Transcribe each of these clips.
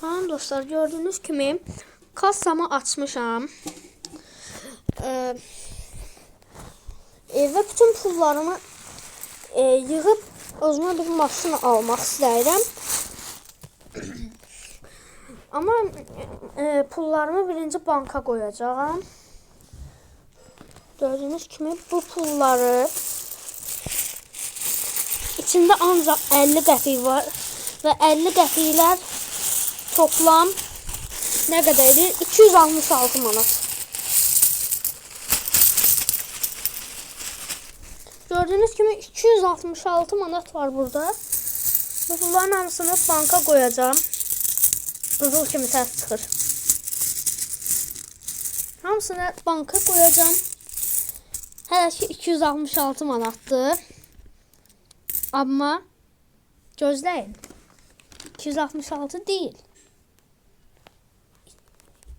Tamam dostlar gördüğünüz kimi kassamı açmışam. Ee, e, ve bütün pullarımı e, yığıb özümə bir maşın almaq istəyirəm. Amma e, pullarımı birinci banka qoyacağam. Gördüğünüz kimi bu pulları içində ancaq 50 qəpik var və 50 qəpiklər toplam qədər edir? 266 manat. Gördüğünüz kimi 266 manat var burada. Bu pulların hamısını banka koyacağım. Qızıl kimi səs çıxır. Hamısını banka koyacağım. Hələ ki 266 manatdır. Amma gözləyin. 266 değil.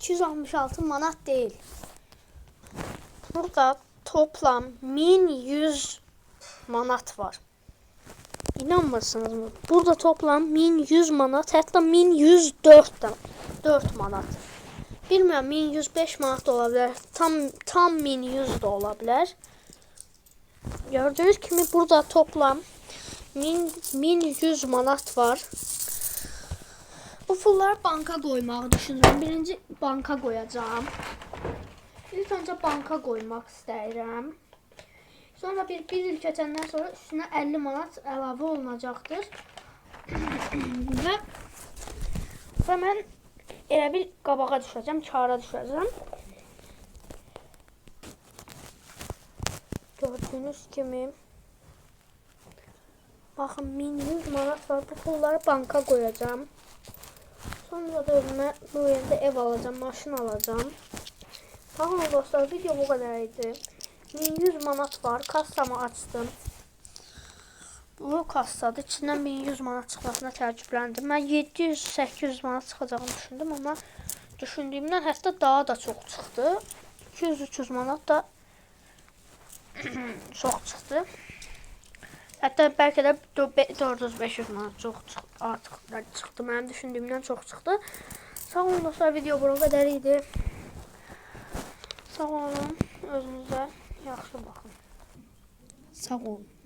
266 manat değil. Burada toplam 1100 manat var. İnanmırsınız mı? Burada toplam 1100 manat, hatta 1104 da 4 manat. Bilmirəm 1105 manat da ola bilər. Tam tam 1100 da ola bilər. Gördüğünüz kimi burada toplam 1000 1100 manat var. Bu pulları banka koymağı düşünürüm. Birinci banka koyacağım. İlk önce banka koymak istəyirəm. Sonra bir, bir il keçəndən sonra üstünə 50 manat əlavə olunacaqdır. və və mən elə bir qabağa düşəcəm, kara düşəcəm. Gördüyünüz kimi Baxın 1100 manat var. Bu pulları banka koyacağım. Sonra da özümə bu yerdə ev alacağım, maşın alacağım. Tamam dostlar video bu kadar idi. 1100 manat var. Kassamı açtım. Bu kassadır. İçindən 1100 manat çıxmasına təəccübləndim. Mən 700-800 manat çıxacağını düşündüm, amma düşündüyümdən hətta daha da çox çıxdı. 200-300 manat da çox çıxdı. Hətta bəlkə də 400-500 manat çox çıx artıq çıxdı. Mənim düşündüyümdən çox çıxdı. Sağ olun dostlar, video bura qədər idi. Sağ olun. Özünüzə yaxşı baxın. Sağ olun.